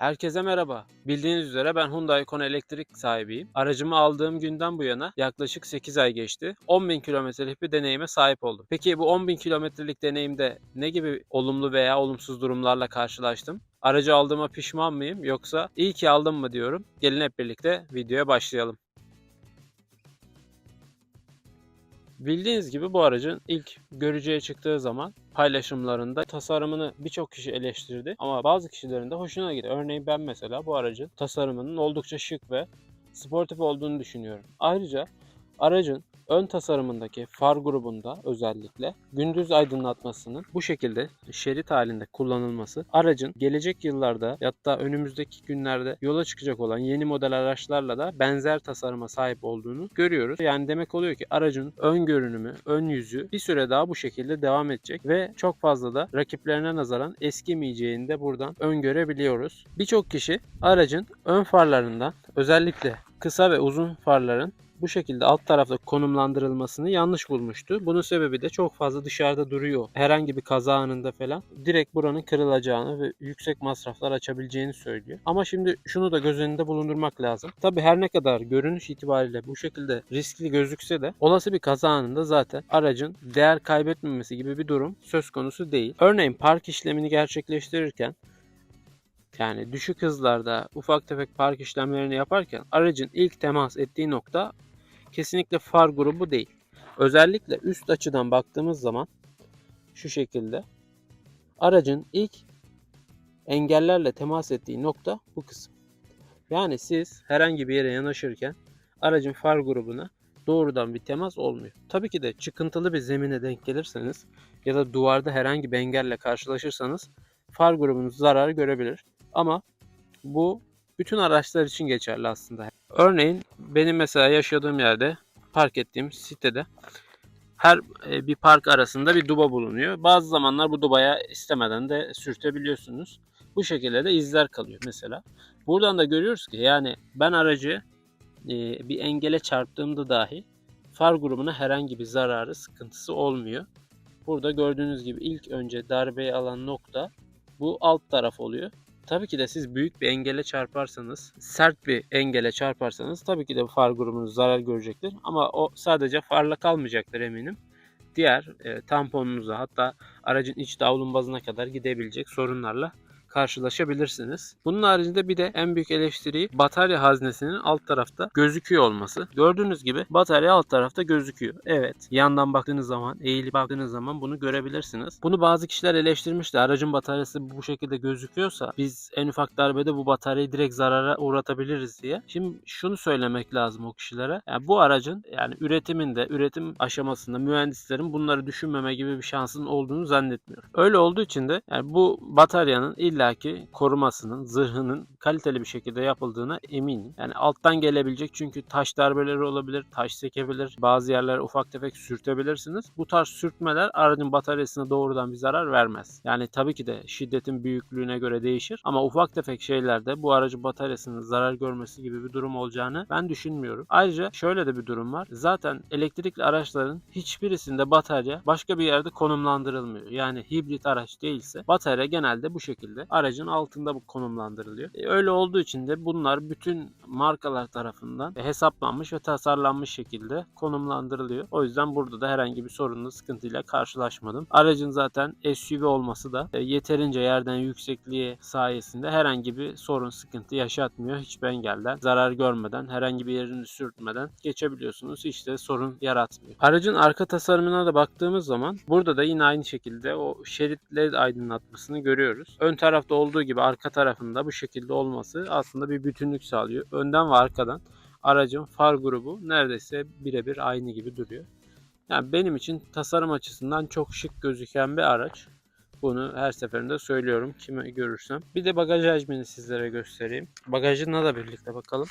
Herkese merhaba. Bildiğiniz üzere ben Hyundai Kona elektrik sahibiyim. Aracımı aldığım günden bu yana yaklaşık 8 ay geçti. 10.000 kilometrelik bir deneyime sahip oldum. Peki bu 10.000 kilometrelik deneyimde ne gibi olumlu veya olumsuz durumlarla karşılaştım? Aracı aldığıma pişman mıyım yoksa iyi ki aldım mı diyorum. Gelin hep birlikte videoya başlayalım. Bildiğiniz gibi bu aracın ilk görücüye çıktığı zaman paylaşımlarında tasarımını birçok kişi eleştirdi ama bazı kişilerin de hoşuna gitti. Örneğin ben mesela bu aracın tasarımının oldukça şık ve sportif olduğunu düşünüyorum. Ayrıca aracın ön tasarımındaki far grubunda özellikle gündüz aydınlatmasının bu şekilde şerit halinde kullanılması aracın gelecek yıllarda hatta önümüzdeki günlerde yola çıkacak olan yeni model araçlarla da benzer tasarıma sahip olduğunu görüyoruz. Yani demek oluyor ki aracın ön görünümü, ön yüzü bir süre daha bu şekilde devam edecek ve çok fazla da rakiplerine nazaran eskimeyeceğini de buradan öngörebiliyoruz. Birçok kişi aracın ön farlarından özellikle kısa ve uzun farların bu şekilde alt tarafta konumlandırılmasını yanlış bulmuştu. Bunun sebebi de çok fazla dışarıda duruyor. Herhangi bir kaza anında falan direkt buranın kırılacağını ve yüksek masraflar açabileceğini söylüyor. Ama şimdi şunu da göz önünde bulundurmak lazım. Tabi her ne kadar görünüş itibariyle bu şekilde riskli gözükse de olası bir kaza anında zaten aracın değer kaybetmemesi gibi bir durum söz konusu değil. Örneğin park işlemini gerçekleştirirken yani düşük hızlarda ufak tefek park işlemlerini yaparken aracın ilk temas ettiği nokta kesinlikle far grubu değil. Özellikle üst açıdan baktığımız zaman şu şekilde aracın ilk engellerle temas ettiği nokta bu kısım. Yani siz herhangi bir yere yanaşırken aracın far grubuna doğrudan bir temas olmuyor. Tabii ki de çıkıntılı bir zemine denk gelirseniz ya da duvarda herhangi bir engelle karşılaşırsanız far grubunuz zarar görebilir. Ama bu bütün araçlar için geçerli aslında. Örneğin benim mesela yaşadığım yerde park ettiğim sitede her e, bir park arasında bir duba bulunuyor. Bazı zamanlar bu dubaya istemeden de sürtebiliyorsunuz. Bu şekilde de izler kalıyor mesela. Buradan da görüyoruz ki yani ben aracı e, bir engele çarptığımda dahi far grubuna herhangi bir zararı, sıkıntısı olmuyor. Burada gördüğünüz gibi ilk önce darbeyi alan nokta bu alt taraf oluyor. Tabii ki de siz büyük bir engele çarparsanız, sert bir engele çarparsanız tabii ki de far grubunuz zarar görecektir. Ama o sadece farla kalmayacaktır eminim. Diğer e, tamponunuza hatta aracın iç davlumbazına kadar gidebilecek sorunlarla karşılaşabilirsiniz. Bunun haricinde bir de en büyük eleştiriyi batarya haznesinin alt tarafta gözüküyor olması. Gördüğünüz gibi batarya alt tarafta gözüküyor. Evet yandan baktığınız zaman eğilip baktığınız zaman bunu görebilirsiniz. Bunu bazı kişiler eleştirmişti. Aracın bataryası bu şekilde gözüküyorsa biz en ufak darbede bu bataryayı direkt zarara uğratabiliriz diye. Şimdi şunu söylemek lazım o kişilere. Yani bu aracın yani üretiminde, üretim aşamasında mühendislerin bunları düşünmeme gibi bir şansın olduğunu zannetmiyorum. Öyle olduğu için de yani bu bataryanın illaki korumasının, zırhının kaliteli bir şekilde yapıldığına eminim. Yani alttan gelebilecek çünkü taş darbeleri olabilir, taş sekebilir, bazı yerlere ufak tefek sürtebilirsiniz. Bu tarz sürtmeler aracın bataryasına doğrudan bir zarar vermez. Yani tabii ki de şiddetin büyüklüğüne göre değişir ama ufak tefek şeylerde bu aracın bataryasının zarar görmesi gibi bir durum olacağını ben düşünmüyorum. Ayrıca şöyle de bir durum var. Zaten elektrikli araçların hiçbirisinde batarya başka bir yerde konumlandırılmıyor. Yani hibrit araç değilse batarya genelde bu şekilde aracın altında bu konumlandırılıyor. E, öyle olduğu için de bunlar bütün markalar tarafından hesaplanmış ve tasarlanmış şekilde konumlandırılıyor. O yüzden burada da herhangi bir sorunla sıkıntıyla karşılaşmadım. Aracın zaten SUV olması da e, yeterince yerden yüksekliğe sayesinde herhangi bir sorun sıkıntı yaşatmıyor. Hiçbir engelden zarar görmeden herhangi bir yerini sürtmeden geçebiliyorsunuz. Hiç de sorun yaratmıyor. Aracın arka tasarımına da baktığımız zaman burada da yine aynı şekilde o şerit led aydınlatmasını görüyoruz. Ön tarafta olduğu gibi arka tarafında bu şekilde olması aslında bir bütünlük sağlıyor. Önden ve arkadan aracın far grubu neredeyse birebir aynı gibi duruyor. Yani benim için tasarım açısından çok şık gözüken bir araç. Bunu her seferinde söylüyorum kime görürsem. Bir de bagaj hacmini sizlere göstereyim. Bagajına da birlikte bakalım.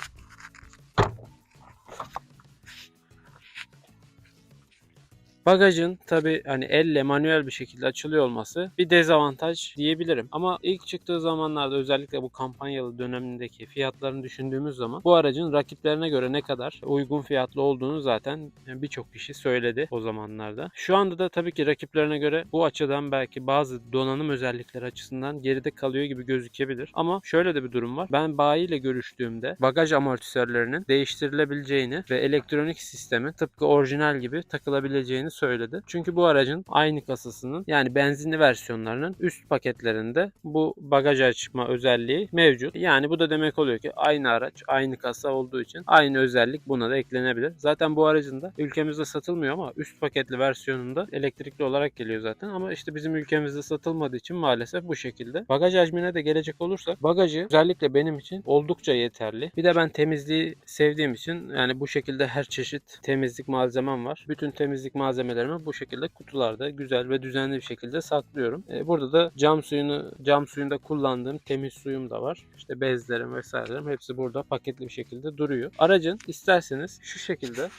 Bagajın tabi hani elle manuel bir şekilde açılıyor olması bir dezavantaj diyebilirim. Ama ilk çıktığı zamanlarda özellikle bu kampanyalı dönemindeki fiyatlarını düşündüğümüz zaman bu aracın rakiplerine göre ne kadar uygun fiyatlı olduğunu zaten birçok kişi söyledi o zamanlarda. Şu anda da tabii ki rakiplerine göre bu açıdan belki bazı donanım özellikleri açısından geride kalıyor gibi gözükebilir. Ama şöyle de bir durum var. Ben bayi ile görüştüğümde bagaj amortisörlerinin değiştirilebileceğini ve elektronik sistemin tıpkı orijinal gibi takılabileceğini söyledi. Çünkü bu aracın aynı kasasının yani benzinli versiyonlarının üst paketlerinde bu bagaj açma özelliği mevcut. Yani bu da demek oluyor ki aynı araç, aynı kasa olduğu için aynı özellik buna da eklenebilir. Zaten bu aracın da ülkemizde satılmıyor ama üst paketli versiyonunda elektrikli olarak geliyor zaten. Ama işte bizim ülkemizde satılmadığı için maalesef bu şekilde. Bagaj hacmine de gelecek olursak bagajı özellikle benim için oldukça yeterli. Bir de ben temizliği sevdiğim için yani bu şekilde her çeşit temizlik malzemem var. Bütün temizlik malzemelerimi bu şekilde kutularda güzel ve düzenli bir şekilde saklıyorum. E, burada da cam suyunu cam suyunda kullandığım temiz suyum da var. İşte bezlerim vesairelerim hepsi burada paketli bir şekilde duruyor. Aracın isterseniz şu şekilde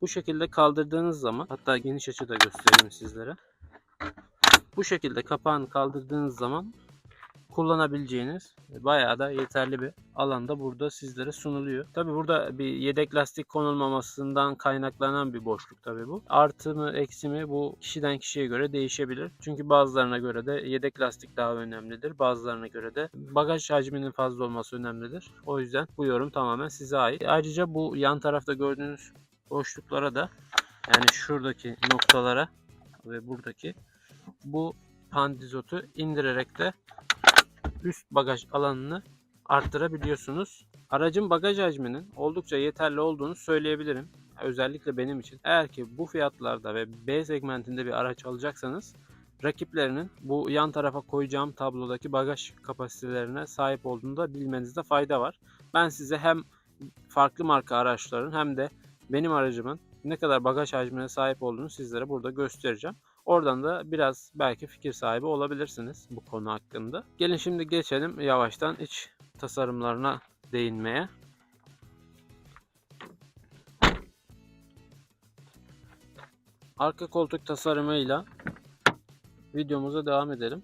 bu şekilde kaldırdığınız zaman hatta geniş açıda göstereyim sizlere. Bu şekilde kapağını kaldırdığınız zaman kullanabileceğiniz bayağı da yeterli bir alanda burada sizlere sunuluyor. Tabi burada bir yedek lastik konulmamasından kaynaklanan bir boşluk tabi bu. Artı mı eksi mi bu kişiden kişiye göre değişebilir. Çünkü bazılarına göre de yedek lastik daha önemlidir. Bazılarına göre de bagaj hacminin fazla olması önemlidir. O yüzden bu yorum tamamen size ait. Ayrıca bu yan tarafta gördüğünüz boşluklara da yani şuradaki noktalara ve buradaki bu pandizotu indirerek de üst bagaj alanını arttırabiliyorsunuz. Aracın bagaj hacminin oldukça yeterli olduğunu söyleyebilirim. Özellikle benim için. Eğer ki bu fiyatlarda ve B segmentinde bir araç alacaksanız rakiplerinin bu yan tarafa koyacağım tablodaki bagaj kapasitelerine sahip olduğunu da bilmenizde fayda var. Ben size hem farklı marka araçların hem de benim aracımın ne kadar bagaj hacmine sahip olduğunu sizlere burada göstereceğim. Oradan da biraz belki fikir sahibi olabilirsiniz bu konu hakkında. Gelin şimdi geçelim yavaştan iç tasarımlarına değinmeye. Arka koltuk tasarımıyla videomuza devam edelim.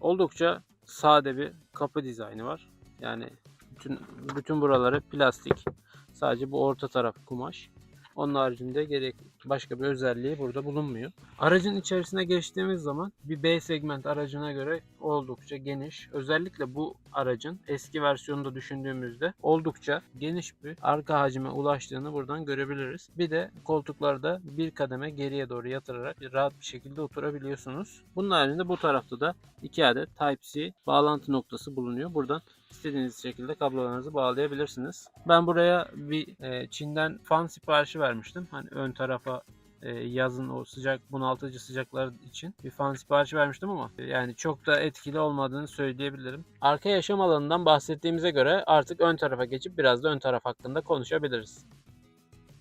Oldukça sade bir kapı dizaynı var. Yani bütün bütün buraları plastik. Sadece bu orta taraf kumaş. Onun haricinde gerek başka bir özelliği burada bulunmuyor. Aracın içerisine geçtiğimiz zaman bir B segment aracına göre oldukça geniş. Özellikle bu aracın eski versiyonunda düşündüğümüzde oldukça geniş bir arka hacime ulaştığını buradan görebiliriz. Bir de koltuklarda bir kademe geriye doğru yatırarak rahat bir şekilde oturabiliyorsunuz. Bunun haricinde bu tarafta da iki adet Type-C bağlantı noktası bulunuyor. Buradan istediğiniz şekilde kablolarınızı bağlayabilirsiniz. Ben buraya bir e, Çin'den fan siparişi vermiştim. Hani ön tarafa e, yazın o sıcak bunaltıcı sıcaklar için bir fan siparişi vermiştim ama yani çok da etkili olmadığını söyleyebilirim. Arka yaşam alanından bahsettiğimize göre artık ön tarafa geçip biraz da ön taraf hakkında konuşabiliriz.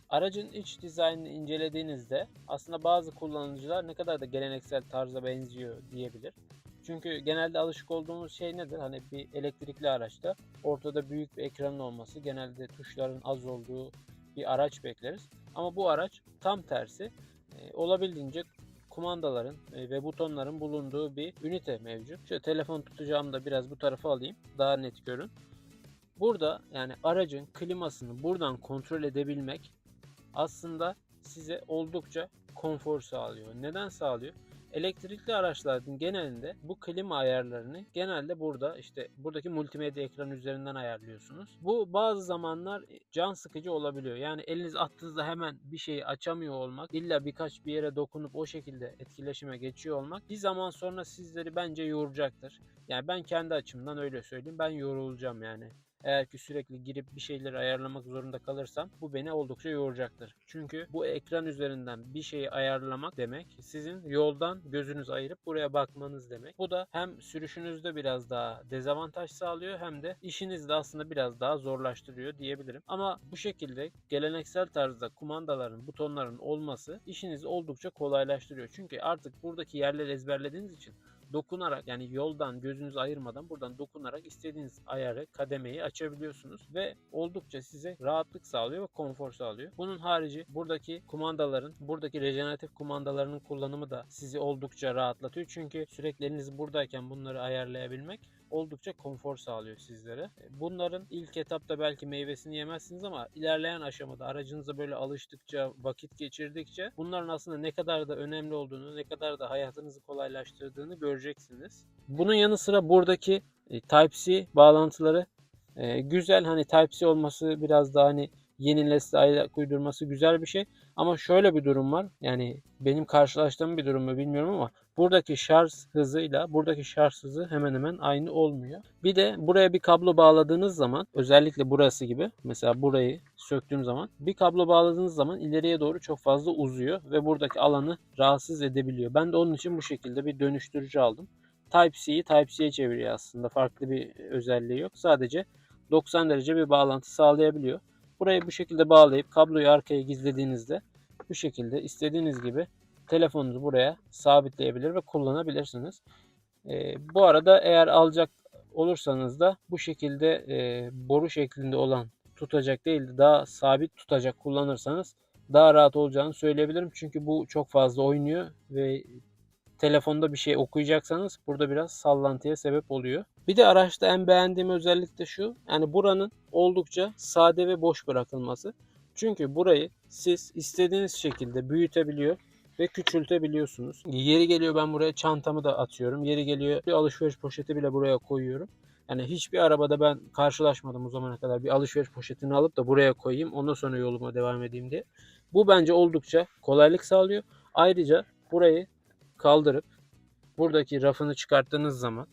Aracın iç dizaynını incelediğinizde aslında bazı kullanıcılar ne kadar da geleneksel tarza benziyor diyebilir. Çünkü genelde alışık olduğumuz şey nedir? Hani bir elektrikli araçta ortada büyük bir ekranın olması, genelde tuşların az olduğu bir araç bekleriz. Ama bu araç tam tersi e, olabildiğince kumandaların e, ve butonların bulunduğu bir ünite mevcut. Şöyle telefon tutacağım da biraz bu tarafa alayım. Daha net görün. Burada yani aracın klimasını buradan kontrol edebilmek aslında size oldukça konfor sağlıyor. Neden sağlıyor? Elektrikli araçların genelinde bu klima ayarlarını genelde burada işte buradaki multimedya ekran üzerinden ayarlıyorsunuz. Bu bazı zamanlar can sıkıcı olabiliyor. Yani eliniz attığınızda hemen bir şeyi açamıyor olmak, illa birkaç bir yere dokunup o şekilde etkileşime geçiyor olmak bir zaman sonra sizleri bence yoracaktır. Yani ben kendi açımdan öyle söyleyeyim. Ben yorulacağım yani. Eğer ki sürekli girip bir şeyleri ayarlamak zorunda kalırsam bu beni oldukça yoracaktır. Çünkü bu ekran üzerinden bir şeyi ayarlamak demek sizin yoldan gözünüz ayırıp buraya bakmanız demek. Bu da hem sürüşünüzde biraz daha dezavantaj sağlıyor hem de işinizi de aslında biraz daha zorlaştırıyor diyebilirim. Ama bu şekilde geleneksel tarzda kumandaların, butonların olması işinizi oldukça kolaylaştırıyor. Çünkü artık buradaki yerleri ezberlediğiniz için dokunarak yani yoldan gözünüzü ayırmadan buradan dokunarak istediğiniz ayarı, kademeyi açabiliyorsunuz ve oldukça size rahatlık sağlıyor ve konfor sağlıyor. Bunun harici buradaki kumandaların, buradaki rejeneratif kumandalarının kullanımı da sizi oldukça rahatlatıyor. Çünkü sürekli eliniz buradayken bunları ayarlayabilmek oldukça konfor sağlıyor sizlere. Bunların ilk etapta belki meyvesini yemezsiniz ama ilerleyen aşamada aracınıza böyle alıştıkça, vakit geçirdikçe bunların aslında ne kadar da önemli olduğunu, ne kadar da hayatınızı kolaylaştırdığını göreceksiniz. Bunun yanı sıra buradaki e, Type-C bağlantıları e, güzel. Hani Type-C olması biraz daha hani yeni nesle ayak uydurması güzel bir şey. Ama şöyle bir durum var. Yani benim karşılaştığım bir durum mu bilmiyorum ama buradaki şarj hızıyla buradaki şarj hızı hemen hemen aynı olmuyor. Bir de buraya bir kablo bağladığınız zaman özellikle burası gibi mesela burayı söktüğüm zaman bir kablo bağladığınız zaman ileriye doğru çok fazla uzuyor ve buradaki alanı rahatsız edebiliyor. Ben de onun için bu şekilde bir dönüştürücü aldım. Type-C'yi Type-C'ye çeviriyor aslında. Farklı bir özelliği yok. Sadece 90 derece bir bağlantı sağlayabiliyor. Burayı bu şekilde bağlayıp kabloyu arkaya gizlediğinizde bu şekilde istediğiniz gibi telefonunuzu buraya sabitleyebilir ve kullanabilirsiniz. Ee, bu arada eğer alacak olursanız da bu şekilde e, boru şeklinde olan tutacak değil de daha sabit tutacak kullanırsanız daha rahat olacağını söyleyebilirim. Çünkü bu çok fazla oynuyor ve telefonda bir şey okuyacaksanız burada biraz sallantıya sebep oluyor. Bir de araçta en beğendiğim özellik de şu. Yani buranın oldukça sade ve boş bırakılması. Çünkü burayı siz istediğiniz şekilde büyütebiliyor ve küçültebiliyorsunuz. Yeri geliyor ben buraya çantamı da atıyorum. Yeri geliyor bir alışveriş poşeti bile buraya koyuyorum. Yani hiçbir arabada ben karşılaşmadım o zamana kadar bir alışveriş poşetini alıp da buraya koyayım ondan sonra yoluma devam edeyim diye. Bu bence oldukça kolaylık sağlıyor. Ayrıca burayı kaldırıp buradaki rafını çıkarttığınız zaman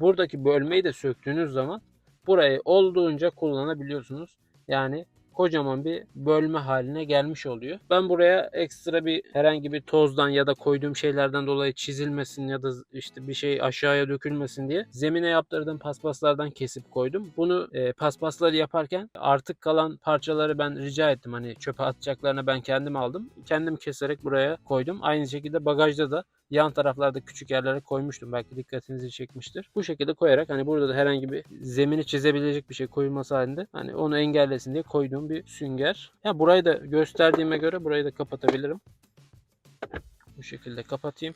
buradaki bölmeyi de söktüğünüz zaman burayı olduğunca kullanabiliyorsunuz. Yani kocaman bir bölme haline gelmiş oluyor. Ben buraya ekstra bir herhangi bir tozdan ya da koyduğum şeylerden dolayı çizilmesin ya da işte bir şey aşağıya dökülmesin diye zemine yaptırdığım paspaslardan kesip koydum. Bunu e, paspasları yaparken artık kalan parçaları ben rica ettim. Hani çöpe atacaklarını ben kendim aldım. Kendim keserek buraya koydum. Aynı şekilde bagajda da yan taraflarda küçük yerlere koymuştum. Belki dikkatinizi çekmiştir. Bu şekilde koyarak hani burada da herhangi bir zemini çizebilecek bir şey koyulması halinde hani onu engellesin diye koyduğum bir sünger. Ya burayı da gösterdiğime göre burayı da kapatabilirim. Bu şekilde kapatayım.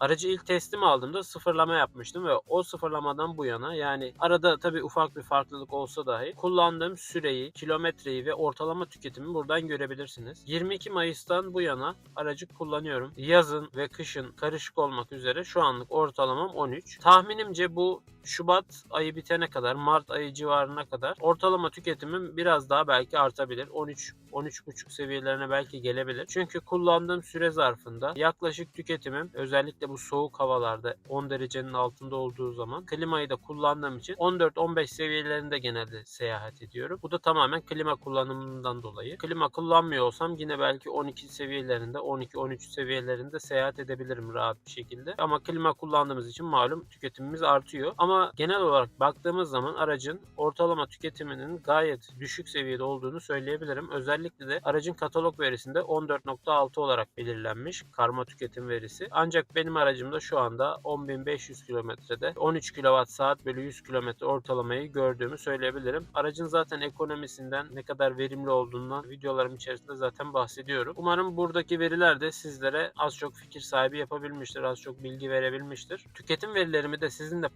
Aracı ilk teslim aldığımda sıfırlama yapmıştım ve o sıfırlamadan bu yana yani arada tabii ufak bir farklılık olsa dahi kullandığım süreyi, kilometreyi ve ortalama tüketimi buradan görebilirsiniz. 22 Mayıs'tan bu yana aracı kullanıyorum. Yazın ve kışın karışık olmak üzere şu anlık ortalamam 13. Tahminimce bu Şubat ayı bitene kadar, Mart ayı civarına kadar ortalama tüketimim biraz daha belki artabilir. 13 13,5 seviyelerine belki gelebilir. Çünkü kullandığım süre zarfında yaklaşık tüketimim özellikle bu soğuk havalarda 10 derecenin altında olduğu zaman klimayı da kullandığım için 14-15 seviyelerinde genelde seyahat ediyorum. Bu da tamamen klima kullanımından dolayı. Klima kullanmıyor olsam yine belki 12 seviyelerinde, 12-13 seviyelerinde seyahat edebilirim rahat bir şekilde. Ama klima kullandığımız için malum tüketimimiz artıyor. Ama genel olarak baktığımız zaman aracın ortalama tüketiminin gayet düşük seviyede olduğunu söyleyebilirim. Özellikle de aracın katalog verisinde 14.6 olarak belirlenmiş karma tüketim verisi. Ancak benim aracımda şu anda 10.500 kilometrede 13 kWh saat bölü 100 kilometre ortalamayı gördüğümü söyleyebilirim. Aracın zaten ekonomisinden ne kadar verimli olduğundan videolarım içerisinde zaten bahsediyorum. Umarım buradaki veriler de sizlere az çok fikir sahibi yapabilmiştir, az çok bilgi verebilmiştir. Tüketim verilerimi de sizinle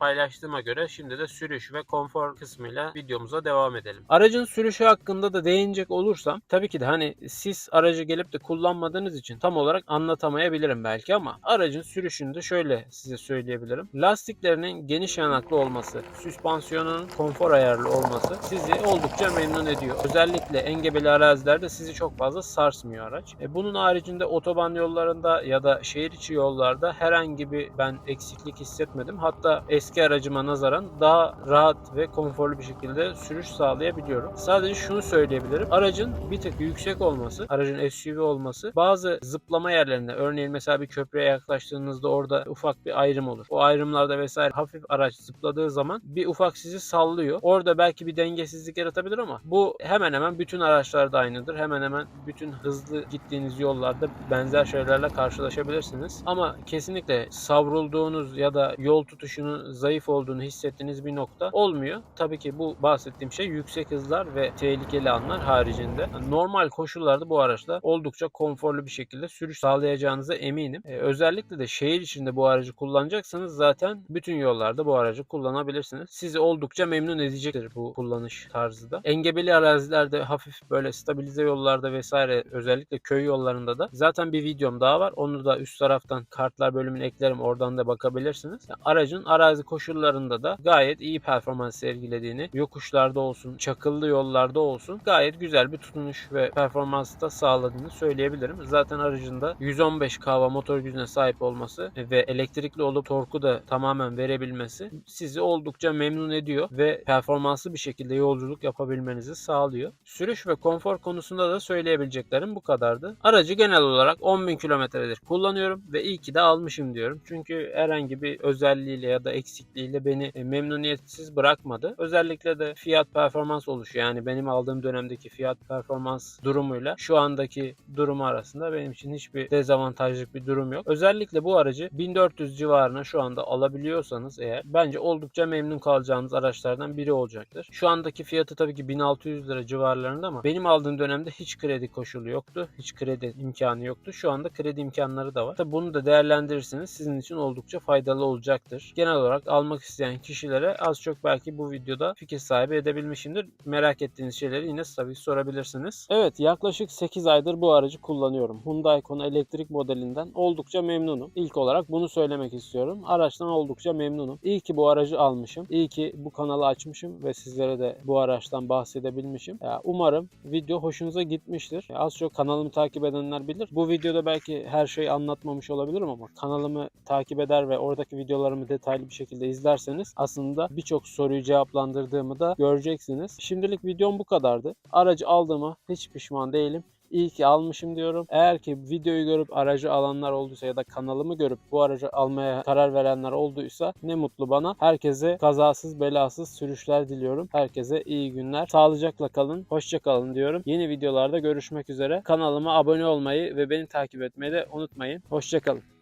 paylaştığıma göre şimdi de sürüş ve konfor kısmıyla videomuza devam edelim. Aracın sürüşü hakkında da değinecek olursam tabii ki de hani siz aracı gelip de kullanmadığınız için tam olarak anlatamayabilirim belki ama aracın sürüşünde şöyle size söyleyebilirim. Lastiklerinin geniş yanaklı olması, süspansiyonun konfor ayarlı olması sizi oldukça memnun ediyor. Özellikle engebeli arazilerde sizi çok fazla sarsmıyor araç. E bunun haricinde otoban yollarında ya da şehir içi yollarda herhangi bir ben eksiklik hissetmedim. Hatta eski aracıma nazaran daha rahat ve konforlu bir şekilde sürüş sağlayabiliyorum. Sadece şunu söyleyebilirim. Aracın bir tık yüksek olması, aracın SUV olması bazı zıplama yerlerinde örneğin mesela bir köprüye yaklaştığınızda orada ufak bir ayrım olur. O ayrımlarda vesaire hafif araç zıpladığı zaman bir ufak sizi sallıyor. Orada belki bir dengesizlik yaratabilir ama bu hemen hemen bütün araçlarda aynıdır. Hemen hemen bütün hızlı gittiğiniz yollarda benzer şeylerle karşılaşabilirsiniz. Ama kesinlikle savrulduğunuz ya da yol tutuşunun zayıf olduğunu hissettiğiniz bir nokta olmuyor. Tabii ki bu bahsettiğim şey yüksek hızlar ve tehlikeli anlar haricinde. Normal koşullarda bu araçla oldukça konforlu bir şekilde sürüş sağlayacağınıza eminim. Ee, özellikle de şehir içinde bu aracı kullanacaksanız zaten bütün yollarda bu aracı kullanabilirsiniz. Sizi oldukça memnun edecektir bu kullanış tarzı da. Engebeli arazilerde hafif böyle stabilize yollarda vesaire özellikle köy yollarında da zaten bir videom daha var. Onu da üst taraftan kartlar bölümüne eklerim. Oradan da bakabilirsiniz. Yani aracın arazi koşullarında da gayet iyi performans sergilediğini, yokuşlarda olsun, çakıllı yollarda olsun gayet güzel bir tutunuş ve performans da sağladığını söyleyebilirim. Zaten aracında 115 kW motor gücüne sahip olması ve elektrikli olup torku da tamamen verebilmesi sizi oldukça memnun ediyor ve performanslı bir şekilde yolculuk yapabilmenizi sağlıyor. Sürüş ve konfor konusunda da söyleyebileceklerim bu kadardı. Aracı genel olarak 10.000 kilometredir kullanıyorum ve iyi ki de almışım diyorum. Çünkü herhangi bir özelliğiyle ya da eksikliğiyle beni e, memnuniyetsiz bırakmadı. Özellikle de fiyat performans oluşu yani benim aldığım dönemdeki fiyat performans durumuyla şu andaki durumu arasında benim için hiçbir dezavantajlık bir durum yok. Özellikle bu aracı 1400 civarına şu anda alabiliyorsanız eğer bence oldukça memnun kalacağınız araçlardan biri olacaktır. Şu andaki fiyatı tabii ki 1600 lira civarlarında ama benim aldığım dönemde hiç kredi koşulu yoktu. Hiç kredi imkanı yoktu. Şu anda kredi imkanları da var. Tabii bunu da değerlendirirseniz sizin için oldukça faydalı olacaktır. Genel olarak almak isteyen kişilere az çok belki bu videoda fikir sahibi edebilmişimdir. Merak ettiğiniz şeyleri yine tabii sorabilirsiniz. Evet yaklaşık 8 aydır bu aracı kullanıyorum. Hyundai Kona elektrik modelinden oldukça memnunum. İlk olarak bunu söylemek istiyorum. Araçtan oldukça memnunum. İyi ki bu aracı almışım. İyi ki bu kanalı açmışım ve sizlere de bu araçtan bahsedebilmişim. Ya, umarım video hoşunuza gitmiştir. Az çok kanalımı takip edenler bilir. Bu videoda belki her şeyi anlatmamış olabilirim ama kanalımı takip eder ve oradaki videolarımı detaylı bir şekilde izlerseniz aslında birçok soruyu cevaplandırdığımı da göreceksiniz. Şimdilik videom bu kadardı. Aracı aldığıma hiç pişman değilim. İyi ki almışım diyorum. Eğer ki videoyu görüp aracı alanlar olduysa ya da kanalımı görüp bu aracı almaya karar verenler olduysa ne mutlu bana. Herkese kazasız belasız sürüşler diliyorum. Herkese iyi günler. Sağlıcakla kalın. Hoşça kalın diyorum. Yeni videolarda görüşmek üzere. Kanalıma abone olmayı ve beni takip etmeyi de unutmayın. Hoşça kalın.